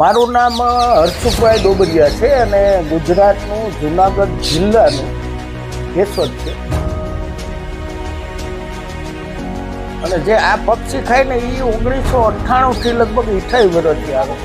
મારું નામ હર્ષુભાઈ ડોબરિયા છે અને ગુજરાતનું જુનાગઢ જિલ્લાનું કેશોદ છે. અને જે આ પક્ષી ખાય ને એ ઓગણીસો અઠ્ઠાણુંથી લગભગ અઠાઈ વર્ષથી આવે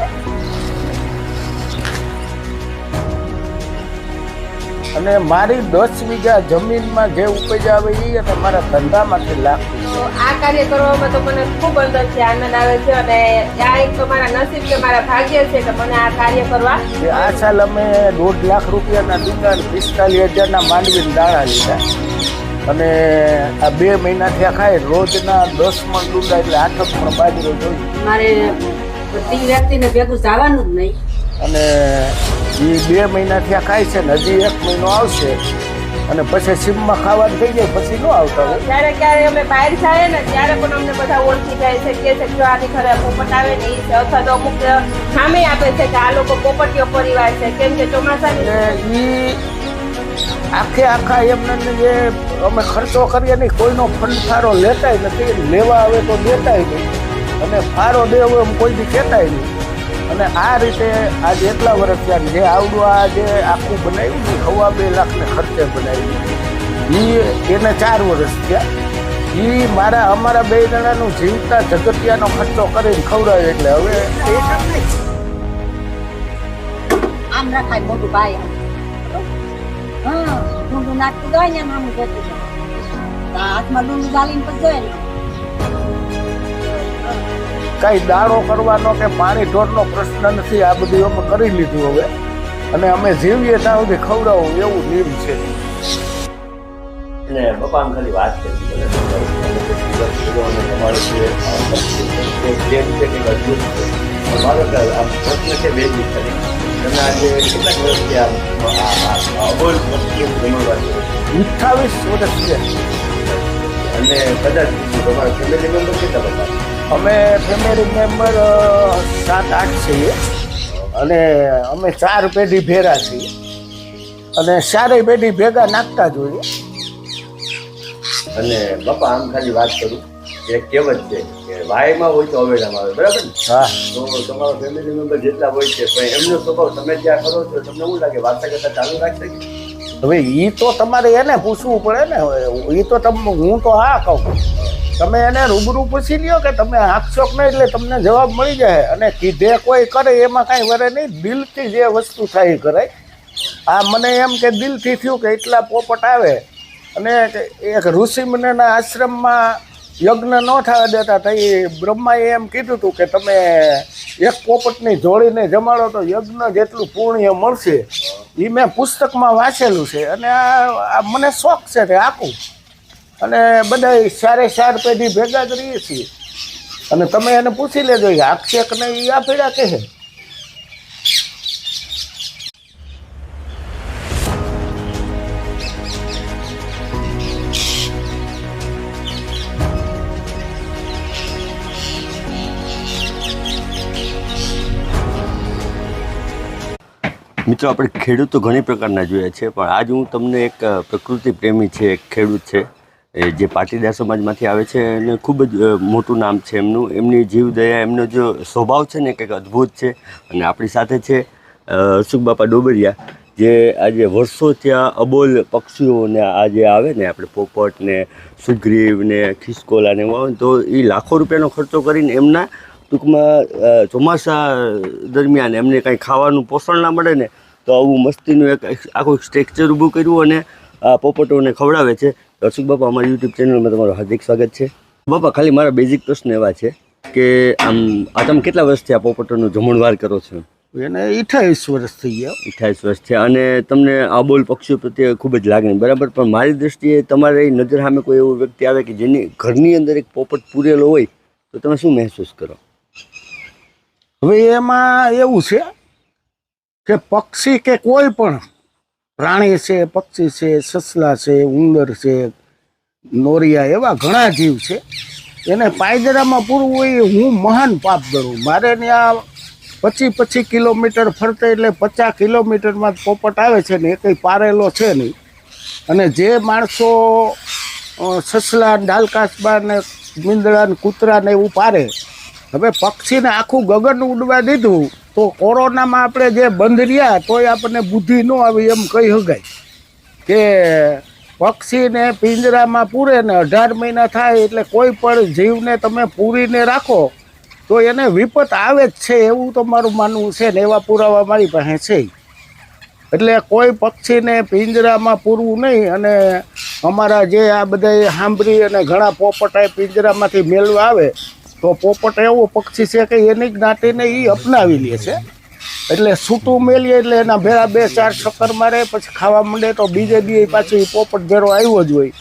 અને મારી દસ વીઘા જમીનમાં જે ઉપજ આવે એ અને મારા ધંધામાંથી લાખ તો આ કાર્ય કરવામાં તો મને ખૂબ અંદરથી આનંદ આવે છે અને આ એક તો મારા નસીબ કે મારા ભાગ્ય છે કે મને આ કાર્ય કરવા. આ સાલ અમે દોઢ લાખ રૂપિયાના ડુંગર પિસ્તાલીસ હજારના માંડવીને દાણા લીધા. અને આ બે મહિનાથી ખાય રોજના દસ મણ ડુંગા એટલે આઠ પણ બાજરો જોઈએ. મારે બધી વ્યક્તિને ભેગું જવાનું જ નહીં. અને એ બે મહિના ત્યાં ખાય છે ને હજી એક મહિનો આવશે. અને પછી સીમમાં ખાવાનું થઈ જાય પછી ન આવતા હોય. જ્યારે ક્યારે અમે બહાર જાય ને ત્યારે પણ અમને બધા ઓળખી જાય છે કે છે જો આની ઘરે પોપટ આવે ને એ છે. અથવા તો અમુક સામે આપે છે કે આ લોકો પોપટીઓ પરિવાર છે. કેમ કે ચોમાસાની એ આખે આખા એમને જે અમે ખર્ચો કરીએ નહીં કોઈનો ફંડ લેતાય નથી. લેવા આવે તો દેતાય નહીં. અને ફારો દેવો એમ કોઈ બી કહેતાય નહીં. અને આ રીતે આજે એટલા વર્ષ થયા જે આવડું આ જે આખું બનાવ્યું ને સવા બે લાખને ખર્ચે બનાવ્યું એ એને ચાર વર્ષ થયા. એ મારા, અમારા બે જણાનું જીવતા જગતિયાનો ખર્ચો કરીને ખવડાવે એટલે હવે આમ રખાય મોટું ભાઈ. હા, ડુંગળું નાખતું જાય ને, આમ જતું જાય હાથમાં ડુંગળું ગાલીને પછી જાય કઈ દાડો કરવાનો કે પાણી ઢોરનો પ્રશ્ન નથી આ બધું અમે કરી લીધું હવે. અને અમે જીવીએ ત્યાં સુધી ખવડાવું એવું નિયમ છે. એટલે પપ્પા ખાલી વાત કરી છે. જમાડવા છો. અઠ્ઠાવીસ વર્ષ છે. અને કદાચ તમારા ફેમિલી મેમ્બર કેટલા બધા? અમે ફેમિલી મેમ્બર સાત આઠ છીએ. અને અમે ચાર પેઢી ભેગા છીએ. અને ચારેય પેઢી ભેગા નાખતા જોઈએ. અને બાપા આમ ખાલી વાત કરું. કે કહેવત છે કે વાયમાં હોય તો અવેડામાં આવે બરાબર ને? હા. તો તમારો ફેમિલી મેમ્બર જેટલા હોય છે પણ એમનો સ્વભાવ તમે જ્યાં કરો છો તમને શું લાગે વાર્તા કરતા ચાલુ રાખશે હવે એ તો તમારે એને પૂછવું પડે ને એ તો તમ હું તો હા કહું. તમે એને રૂબરૂ પૂછી લ્યો કે તમે આક્ષેપ નહીં એટલે તમને જવાબ મળી જાય. અને કીધે કોઈ કરે એમાં કાંઈ વરે નહીં. દિલથી જે વસ્તુ થાય એ કરાય આ મને એમ કે દિલથી થયું કે એટલા પોપટ આવે. અને એક ઋષિમુનિના આશ્રમમાં યજ્ઞ ન થવા દેતા તો એ બ્રહ્માએ એમ કીધું હતું કે તમે એક પોપટની જોડીને જમાડો તો યજ્ઞ જેટલું પુણ્ય મળશે. એ મેં પુસ્તકમાં વાંચેલું છે. અને આ આ મને શોખ છે તે આખું. અને બધા સારે ચાર પેઢી ભેગા જ રહીએ છીએ. અને તમે એને પૂછી લેજો એ આક્ષેપ ને એ આ પીડા કહે. મિત્રો, આપણે ખેડૂતો ઘણી પ્રકારના જોયા છે, પણ આજ હું તમને એક પ્રકૃતિ પ્રેમી છે, એક ખેડૂત છે. જે પાટીદાર સમાજમાંથી આવે છે અને ખૂબ જ મોટું નામ છે એમનું. એમની જીવદયા એમનો જો સ્વભાવ છે ને કંઈક અદ્ભુત છે. અને આપણી સાથે છે અ, બાપા ડોબરિયા જે આજે વર્ષો ત્યાં અબોલ પક્ષીઓને આ જે આવે ને આપણે પોપટ ને સુગ્રીવ ને ખિસકોલા ને એવા તો એ લાખો રૂપિયાનો ખર્ચો કરીને એમના ટૂંકમાં ચોમાસા દરમિયાન એમને કાંઈ ખાવાનું પોષણ ના મળે ને તો આવું મસ્તીનું એક આખું સ્ટ્રક્ચર ઊભું કર્યું અને આ પોપટોને ખવડાવે છે. રસિક બાપા અમારી યુટ્યુબ ચેનલમાં તમારું હાર્દિક સ્વાગત છે. બાપા ખાલી મારા બેઝિક પ્રશ્ન એવા છે કે આમ આ તમે કેટલા વર્ષથી આ પોપટોનું જમણવાર કરો છો? એને અઠાવીસ વર્ષ થઈ ગયા. અઠ્યાવીસ વર્ષ છે અને તમને આબોલ પક્ષીઓ પ્રત્યે ખૂબ જ લાગણી બરાબર? પણ મારી દૃષ્ટિએ તમારે નજર સામે કોઈ એવો વ્યક્તિ આવે કે જેની ઘરની અંદર એક પોપટ પૂરેલો હોય તો તમે શું મહેસૂસ કરો? હવે એમાં એવું છે કે પક્ષી કે કોઈ પણ પ્રાણી છે, પક્ષી છે, સસલા છે, ઉંદર છે, નોરિયા એવા ઘણા જીવ છે. એને પાયદરામાં પૂરવું હોય એ હું મહાન પાપ કરું. મારે ત્યાં પચીસ પચીસ કિલોમીટર ફરતે એટલે પચાસ કિલોમીટરમાં પોપટ આવે છે ને એ કંઈ પારેલો છે નહીં. અને જે માણસો સસલા ડાલકાસબા ને મીંદડા ને કૂતરા ને એવું પારે, હવે પક્ષીને આખું ગગન ઉડવા દીધું તો કોરોનામાં આપણે જે બંધ રહ્યા, તોય આપણને બુદ્ધિ ન આવી એમ કહી શકાય. કે પક્ષીને પિંજરામાં પૂરે ને અઢાર મહિના થાય એટલે કોઈ પણ જીવને તમે પૂરીને રાખો, તો એને વિપત આવે જ છે એવું તો મારું માનવું છે ને એવા પુરાવા મારી પાસે છે. એટલે કોઈ પક્ષીને પિંજરામાં પૂરવું નહીં અને અમારા જે આ બધા સાંભળી અને ઘણા પોપટાએ પિંજરામાંથી મેળવા આવે તો પોપટ એવો પક્ષી છે કે એની જ્ઞાતિને એ અપનાવી લે છે. એટલે છૂટું મેલીએ એટલે એના ભેળા બે ચાર ચક્કર મારે, પછી ખાવા માંડે તો બીજે દી પાછું એ પોપટ ભેરો આવ્યો જ હોય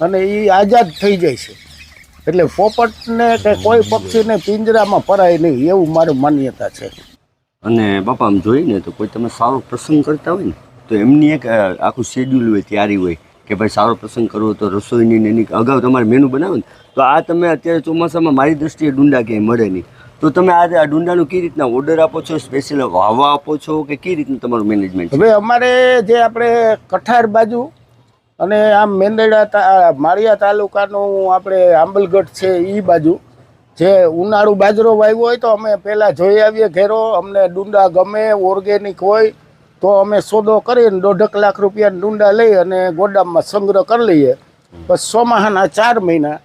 અને એ આઝાદ થઈ જાય છે. એટલે પોપટને કે કોઈ પક્ષીને પિંજરામાં પરાય નહીં, એવું મારું માન્યતા છે. અને બાપા, આમ જોઈને તો કોઈ તમે સારો પ્રસંગ કરતા હોય ને, તો એમની એક આખું શેડ્યુલ હોય, તૈયારી હોય કે ભાઈ સારો પ્રસંગ કરવો તો રસોઈની ને એની અગાઉ તમારે મેનુ બનાવો ને તો આ તમે અત્યારે ચોમાસામાં મારી દ્રષ્ટિએ ડુંડા ક્યાંય મળે નહીં. તો તમે આજે આ ડુંડાનું કઈ રીતના ઓર્ડર આપો છો? સ્પેશિયલ વાવવા આપો છો કે કઈ રીતનું તમારું મેનેજમેન્ટ હવે અમારે જે આપણે કઠાર બાજુ અને આમ મેંદડા માળિયા તાલુકાનું આપણે આંબલગઢ છે એ બાજુ, જે ઉનાળુ બાજરો વાવ્યો હોય તો અમે પહેલાં જોઈ આવીએ ઘેરો, અમને ડુંડા ગમે ઓર્ગેનિક હોય તો અમે સોદો કરીને દોઢક લાખ રૂપિયાના ડુંડા લઈ અને ગોડામમાં સંગ્રહ કરી લઈએ. પછી ચોમાહાના ચાર મહિના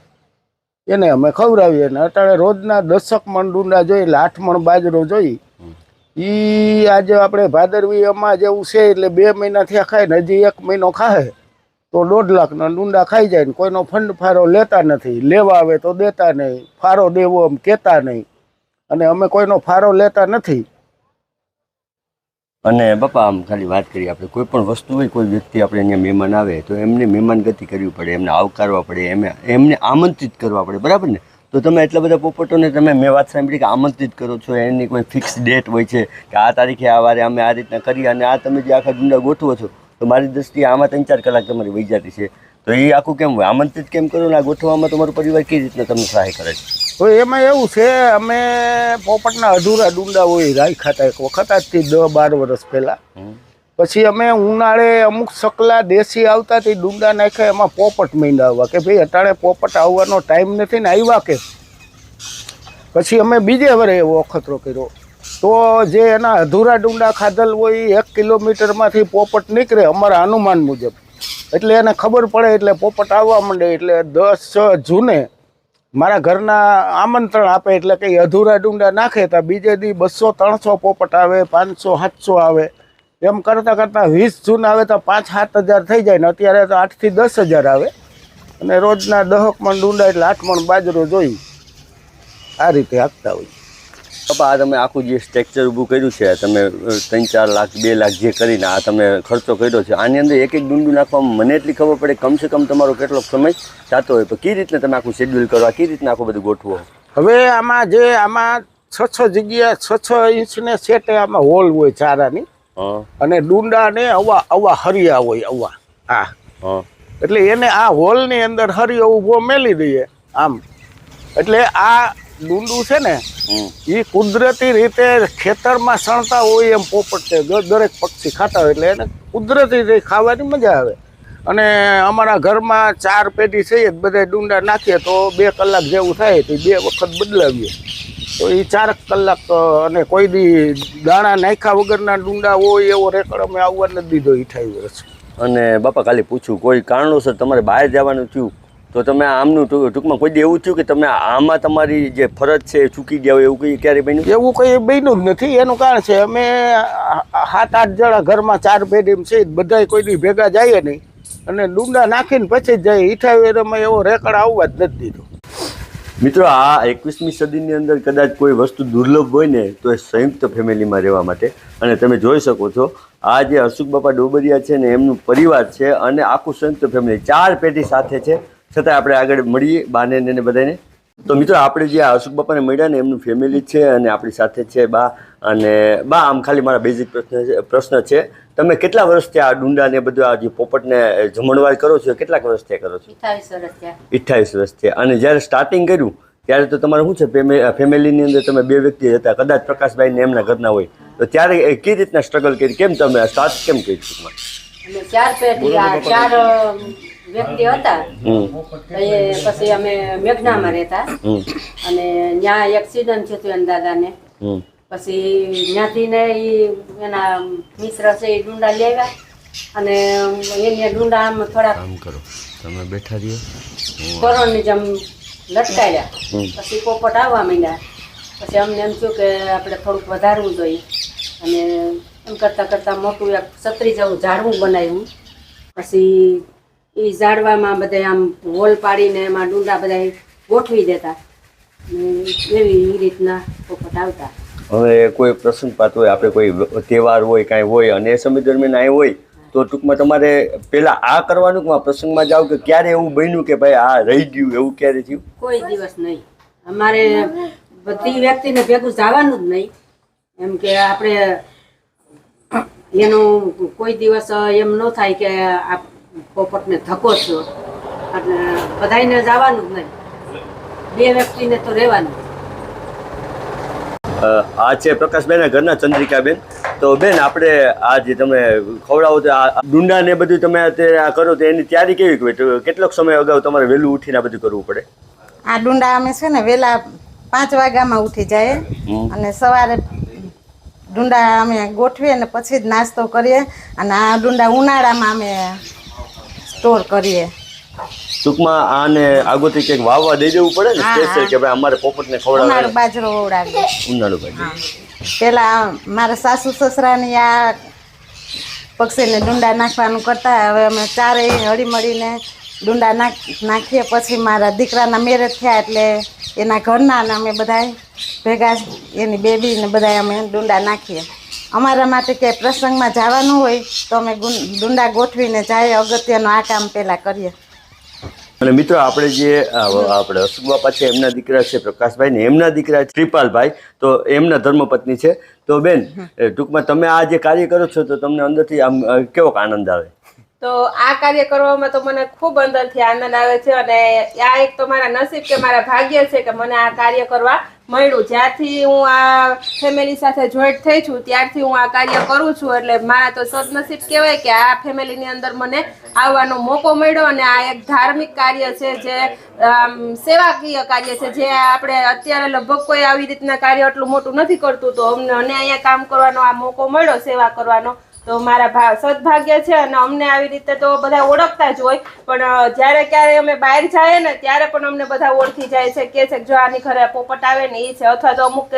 એને અમે ખવડાવીએ અને અત્યારે રોજના દસક મણ ડુંડા જોઈએ એટલે આઠ મણ બાજરો જોઈ એ આજે આપણે ભાદરવી અમા જેવું છે એટલે બે મહિના થયા ખાય ને હજી એક મહિનો ખાય તો દોઢ લાખના ડુંડા ખાઈ જાય ને કોઈનો ફંડ ફારો લેતા નથી. લેવા આવે તો દેતા નહીં. ફારો દેવો એમ કહેતા નહીં. અને અમે કોઈનો ફારો લેતા નથી. અને બાપા, આમ ખાલી વાત કરીએ આપણે, કોઈ પણ વસ્તુ હોય, કોઈ વ્યક્તિ આપણે અહીંયા મહેમાન આવે, તો એમને મહેમાન ગતિ કરવી પડે, એમને આવકારવા પડે એમને એમને આમંત્રિત કરવા પડે, બરાબર ને? તો તમે એટલા બધા પોપટોને તમે, મેં વાત સાંભળી કે આમંત્રિત કરો છો, એની કોઈ ફિક્સ ડેટ હોય છે કે આ તારીખે આ વારે અમે આ રીતના કરીએ અને આ તમે જે આખા ગુંડા ગોઠવો છો, તો મારી દ્રષ્ટિએ આમાં ત્રણ ચાર કલાક તમારી વહી જતી છે. તો એ આખું કેમ આમંત્રિત કેમ કરો ને આ ગોઠવવામાં તમારો પરિવાર કેવી રીતના તમને સહાય કરે છે? તો એમાં એવું છે અમે પોપટના અધૂરા ડુંડા હોય રાખ્યા હતા એક વખત આજથી દસ બાર વર્ષ પહેલાં. પછી અમે ઉનાળે અમુક સકલા દેશી આવતા તે ડુંડા નાખ્યા એમાં પોપટ મીંડાવવા કે ભાઈ અટાણે પોપટ આવવાનો ટાઈમ નથી ને આવ્યા કે? પછી અમે બીજે વરે એવો અખતરો કર્યો. તો જે એના અધૂરા ડુંડા ખાધલ હોય એક કિલોમીટરમાંથી પોપટ નીકળે અમારા અનુમાન મુજબ. એટલે એને ખબર પડે, એટલે પોપટ આવવા માંડે, એટલે દસ જૂને મારા ઘરના આમંત્રણ આપે, એટલે કંઈ અધૂરા ડુંડા નાખે તો બીજે દી બસો, ત્રણસો પોપટ આવે, પાંચસો, સાતસો આવે. એમ કરતાં કરતાં વીસ જૂન આવે તો પાંચ, સાત હજાર થઈ જાય ને અત્યારે તો આઠથી દસ હજાર આવે. અને રોજના દહક મણ ડુંડા એટલે આઠ મણ બાજરો જોઈ. આ રીતે આપતા હોય. બાપા આ તમે આખું જે સ્ટ્રક્ચર ઊભું કર્યું છે તમે ત્રણ ચાર લાખ બે લાખ જે કરીને આ તમે ખર્ચો કર્યો છે આની અંદર એક એક ડુંડું નાખવામાં મને એટલી ખબર પડે કમસે કમ તમારો કેટલો સમય જતો હોય. તો કઈ રીતના તમે આખું શેડ્યુલ કરવા કઈ રીતના આખું બધું ગોઠવો? હવે આમાં જે આમાં છ છ જગ્યા છ છ ઇંચને સેટે આમાં હોલ હોય ચારાની. અને ડુંડા ને અવા અવા હરિયા હોય અવા. આ. હા. એટલે એને આ હોલની અંદર હરિયો ઊભો મેલી દઈએ આમ. એટલે આ ડુંડું છે ને એ કુદરતી રીતે ખેતરમાં સણતા હોય એમ પોપટ છે દરેક પક્ષી ખાતા હોય એટલે એને કુદરતી રીતે ખાવાની મજા આવે. અને અમારા ઘરમાં ચાર પેઢી છે બધા ડુંડા નાખીએ તો બે કલાક જેવું થાય તો બે વખત બદલાવીએ. તો એ ચાર કલાક અને કોઈ દી દાણા નાખ્યા વગરના ડુંડા હોય એવો રેકડ અમે આવવા નથી દીધો અઠાવી વર્ષ અને બાપા ખાલી પૂછ્યું કોઈ કારણોસર તમારે બહાર જવાનું થયું? તો તમે આમનું ટૂંકમાં કોઈ દેવું એવું થયું કે તમે આમાં તમારી જે ફરજ છે એ ચૂકી ગયા હોય એવું કંઈ ક્યારે બન્યું? એવું કંઈ બન્યું જ નથી. એનું કારણ છે અમે સાત આઠ જણા ઘરમાં ચાર પેઢી છે બધાય કોઈ ભેગા જઈએ નહીં. અને ડુંડા નાખીને પછી જ જાય. ઈઠાવેરમાં એવો રેકડ આવવા જ નથી દીધો. મિત્રો આ એકવીસમી સદીની અંદર કદાચ કોઈ વસ્તુ દુર્લભ હોય ને તો એ સંયુક્ત ફેમિલીમાં રહેવા માટે. અને તમે જોઈ શકો છો આ જે અશોક બાપા ડોબરિયા છે ને એમનું પરિવાર છે અને આખું સંયુક્ત ફેમિલી ચાર પેઢી સાથે છે. છતાં આપણે આગળ મળીએ બાને ને બધાને. તો મિત્રો આપણે જે હર્ષુક બાપાને મળ્યા ને એમનું ફેમિલી છે અને આપણી સાથે છે બા. અને બા આમ ખાલી મારા બેઝિક પ્રશ્ન છે પ્રશ્ન છે. તમે કેટલા વર્ષથી આ ડુંડા ને બધું આ જે પોપટને જમણવાર કરો છો? કેટલાક વર્ષથી કરો છો? અઠ્ઠાવીસ વર્ષથી અને જ્યારે સ્ટાર્ટિંગ કર્યું ત્યારે તો તમારે શું છે? ફેમિ- ફેમિલીની અંદર તમે બે વ્યક્તિ હતા કદાચ પ્રકાશભાઈ ને એમના ઘરના હોય. તો ત્યારે એ કઈ રીતના સ્ટ્રગલ કરી? કેમ તમે સ્ટાર્ટ કેમ કરી ટૂંકમાં ચાર વ્યક્તિ હતા. એ પછી અમે મેઘનામાં રહેતા. અને ત્યાં એક્સિડન્ટ થયું હતું એના દાદાને. પછી ત્યાંથી ને એ એના મિત્ર છે એ ડુંડા લેવા અને એને ડુંડા આમ થોડા કામ કરો. તમે બેઠા રહ્યો તોરણની જેમ લટકાયા પછી પોપટ આવવા માંડ્યા. પછી અમને એમ થયું કે આપણે થોડુંક વધારવું જોઈએ. અને એમ કરતાં કરતાં મોટું એક છત્રી જેવું ઝાડવું બનાવ્યું. પછી એ ઝાડવામાં બધા આમ હોલ પાડીને એમાં ડુંડા બધા ગોઠવી દેતા. એવી એ રીતના પોપટ આવતા. હવે કોઈ પ્રસંગ પાત હોય આપણે કોઈ તહેવાર હોય કાંઈ હોય અને એ સમય દરમિયાન અહીં હોય તો ટૂંકમાં તમારે પહેલાં આ કરવાનું કે પ્રસંગમાં જાઓ કે ક્યારે એવું બન્યું કે ભાઈ આ રહી ગયું એવું ક્યારે થયું? કોઈ દિવસ નહીં. અમારે બધી વ્યક્તિને ભેગું જવાનું જ નહીં. એમ કે આપણે એનું કોઈ દિવસ એમ ન થાય કે આ પોપટને ધક્કો છો એટલે બધાને જવાનું જ નહીં. બે વ્યક્તિને તો રહેવાનું. આ છે પ્રકાશબેન ઘરના ચંદ્રિકાબેન. તો બેન આપણે આ જે તમે ખવડાવો તો આ ડુંડા ને બધું તમે અત્યારે આ કરો તો એની તૈયારી કેવી હોય? તો કેટલોક સમય અગાઉ તમારે વહેલું ઉઠીને આ બધું કરવું પડે? આ ડુંડા અમે છે ને વહેલા પાંચ વાગ્યામાં ઉઠી જાય અને સવારે ડુંડા અમે ગોઠવીએ અને પછી જ નાસ્તો કરીએ અને આ ડુંડા ઉનાળામાં અમે સ્ટોર કરીએ. ટૂંકમાં આને આગોતરી કંઈક વાવવા દઈ દેવું પડે ને સ્પેશિયલ કે ભાઈ અમારે પોપટને ઉનાળુ ખવડાવે બાજરો ઉડાવીએ. ઉનાળુ બાજરો. પેલા મારા સાસુ સસરાની આ પક્ષીને ડુંડા નાખવાનું કરતા હવે અમે ચારેય હળી મળીને ડુંડા નાખ નાખીએ. પછી મારા દીકરાના મેરેજ થયા એટલે એના ઘરના અમે બધા ભેગા એની બેબી ને બધા અમે ડુંડા નાખીએ. અમારા માટે ક્યાંય પ્રસંગમાં જવાનું હોય તો અમે ગુંડા ડુંડા ગોઠવીને જાય અગત્યનું આ કામ પહેલાં કરીએ. અને મિત્રો આપણે જે આપણે હસુખ બાપા છે એમના દીકરા છે પ્રકાશભાઈ ને એમના દીકરા છે કૃપાલભાઈ તો એમના ધર્મપત્ની છે. તો બેન ટૂંકમાં તમે આ જે કાર્ય કરો છો તો તમને અંદરથી આમ કેવો આનંદ આવે? તો આ કાર્ય કરવામાં તો મને ખૂબ અંદરથી આનંદ આવે છે અને આ એક તો મારા નસીબ કે મારા ભાગ્ય છે કે મને આ કાર્ય કરવા મળ્યું. જ્યારથી હું આ ફેમિલી સાથે જોઈન્ટ થઈ છું, ત્યારથી હું આ કાર્ય કરું છું એટલે મારા તો સદનસીબ કહેવાય કે આ ફેમિલીની અંદર મને આવવાનો મોકો મળ્યો અને આ એક ધાર્મિક કાર્ય છે જે સેવાકીય કાર્ય છે. જે આપણે અત્યારે લગભગ કોઈ આવી રીતના કાર્ય એટલું મોટું નથી કરતું, તો અમને અને અહીંયા કામ કરવાનો આ મોકો મળ્યો, સેવા કરવાનો. તો મારા ભા, સદભાગ્ય છે અને અમને આવી રીતે તો બધા ઓળખતા જ હોય. પણ જ્યારે ક્યારે અમે બહાર જઈએ ને, ત્યારે પણ અમને બધા ઓળખી જાય છે. કે છે જો આની ઘરે પોપટ આવે ને એ છે. અથવા તો અમુક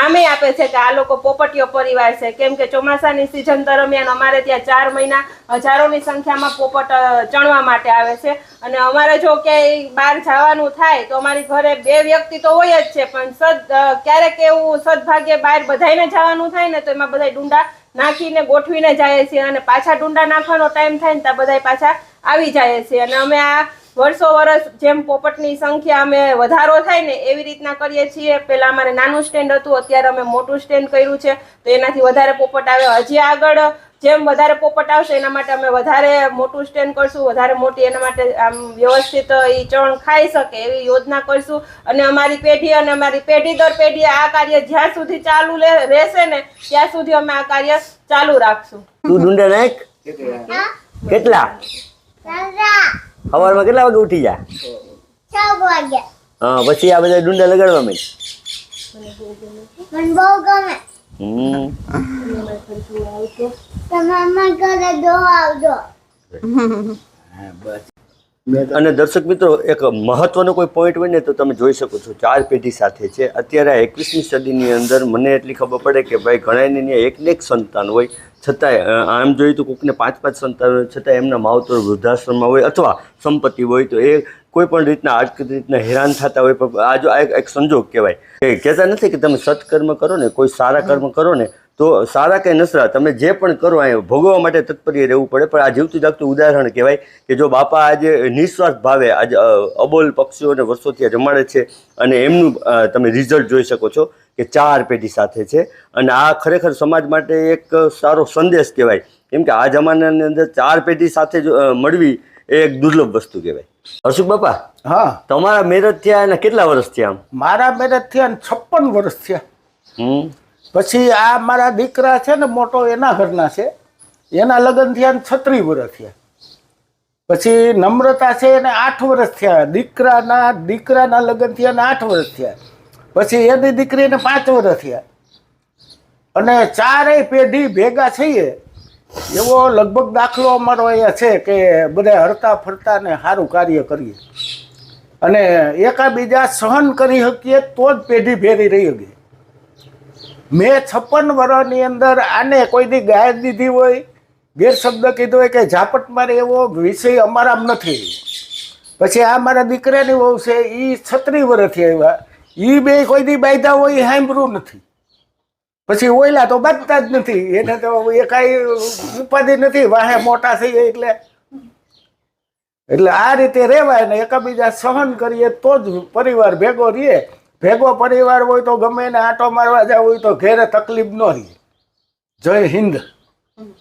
નામે આપે છે કે આ લોકો પોપટીયો પરિવાર છે. કેમ કે ચોમાસાની સિઝન દરમિયાન અમારે ત્યાં ચાર મહિના હજારોની સંખ્યામાં પોપટ ચણવા માટે આવે છે. અને અમારે જો ક્યાંય બહાર જવાનું થાય, તો અમારી ઘરે બે વ્યક્તિ તો હોય જ છે. પણ સદ ક્યારેક એવું સદભાગ્ય બહાર બધાને જવાનું થાય ને, તો એમાં બધા ડુંડા નાખીને ગોઠવીને જાય છે અને પાછા ડુંડા નાખવાનો ટાઈમ થાય ને ત્યાં બધા પાછા આવી જાય છે. અને અમે આ વર્ષો વર્ષ જેમ પોપટની સંખ્યા અમે વધારો થાય ને એવી રીતના કરીએ છીએ. પહેલા અમારે નાનું સ્ટેન્ડ હતું, અત્યારે અમે મોટું સ્ટેન્ડ કર્યું છે. તો એનાથી વધારે પોપટ આવે. હજી આગળ જેમ વધારે પોપટ આવશે એના માટે અમે વધારે મોટું સ્ટેન્ડ કરશું વધારે મોટી એના માટે આમ વ્યવસ્થિત એ ચણ ખાઈ શકે એવી યોજના કરશું. અને અમારી પેઢી અને અમારી પેઢી દર પેઢી આ કાર્ય જ્યાં સુધી ચાલુ લે- રહેશે ને ત્યાં સુધી અમે આ કાર્ય ચાલુ રાખશું. તું ડુંડા નાખ કેટલા? સવારમાં કેટલા વાગે ઉઠી જા? હા પછી આ બધા ડુંડા લગાડવા મેં મને બહુ ગમે. હમ. અને દર્શક મિત્રો, એક મહત્વનો કોઈ પોઈન્ટ હોય તો તમે જોઈ શકો છો, ચાર પેઢી સાથે છે. અત્યારે એકવીસમી સદીની અંદર મને એટલી ખબર પડે કે ભાઈ ત્યાં એક ને એક સંતાન હોય. છતાંય આમ જોઈએ તો કોકને પાંચ પાંચ સંતાન હોય છતાં એમના માવતર વૃદ્ધાશ્રમમાં હોય અથવા સંપત્તિ હોય તો એ કોઈ પણ રીતના આર્થિક રીતના હેરાન થતા હોય. પણ આ જો એક- સંજોગ કહેવાય. એ કહેતા નથી કે તમે સત્કર્મ કરો ને, કોઈ સારા કર્મ કરો ને તો સારા કે નસરા તમે જે પણ કરો અહીંયા ભોગવવા માટે તત્પર્ય રહેવું પડે પણ આ જીવતું જાગતું ઉદાહરણ કહેવાય કે જો બાપા આજે નિસ્વાર્થ ભાવે આજે અબોલ પક્ષીઓને વર્ષોથી જમાડે છે અને એમનું તમે રિઝલ્ટ જોઈ શકો છો કે ચાર પેઢી સાથે છે અને આ ખરેખર સમાજ માટે એક સારો સંદેશ કહેવાય. કેમ કે આ જમાનાની અંદર ચાર પેઢી સાથે મળવી એ એક દુર્લભ વસ્તુ કહેવાય. હર્ષુક બાપા હા. તમારા મેરેજ થયા એના કેટલા વર્ષ થયા આમ? મારા મેરેજ થયા છપ્પન વર્ષ થયા. હમ. પછી આ મારા દીકરા છે ને, મોટો એના ઘરના છે. એના લગ્ન થયા ને છત્રીસ વર્ષ થયા. પછી નમ્રતા છે એને આઠ વર્ષ થયા. દીકરાના દીકરાના લગ્ન થયા ને આઠ વર્ષ થયા. પછી એની દીકરીને પાંચ વર્ષ થયા. અને ચારેય પેઢી ભેગા થઈએ. એવો લગભગ દાખલો અમારો અહીંયા છે કે બધા હરતા ફરતા ને સારું કાર્ય કરીએ. અને એકાબીજા સહન કરી શકીએ તો જ પેઢી ભેરી રહી શકે. મેં છપ્પન વર્ષની અંદર આને કોઈ દી ગાય દીધી હોય, ગેરશબ્દ કીધો હોય કે ઝાપટ મારે એવો વિષય અમારામાં નથી. પછી આ મારા દીકરાની વહુ છે એ છત્રી વર્ષથી આવ્યા. એ બે કોઈ દી બાંધ્યા હોય એ સાંભળ્યું નથી. પછી ઓયલા તો બાંધતા જ નથી. એને તો એ કાંઈ ઉપાધિ નથી, વાહે મોટા થઈ ગયા એટલે. એટલે આ રીતે રહેવાય ને એકાબીજા સહન કરીએ તો જ પરિવાર ભેગો રહીએ. ભેગો પરિવાર હોય તો ગમે એને આંટો મારવા જવું હોય તો ઘેરે તકલીફ ન રહે. જય હિન્દ.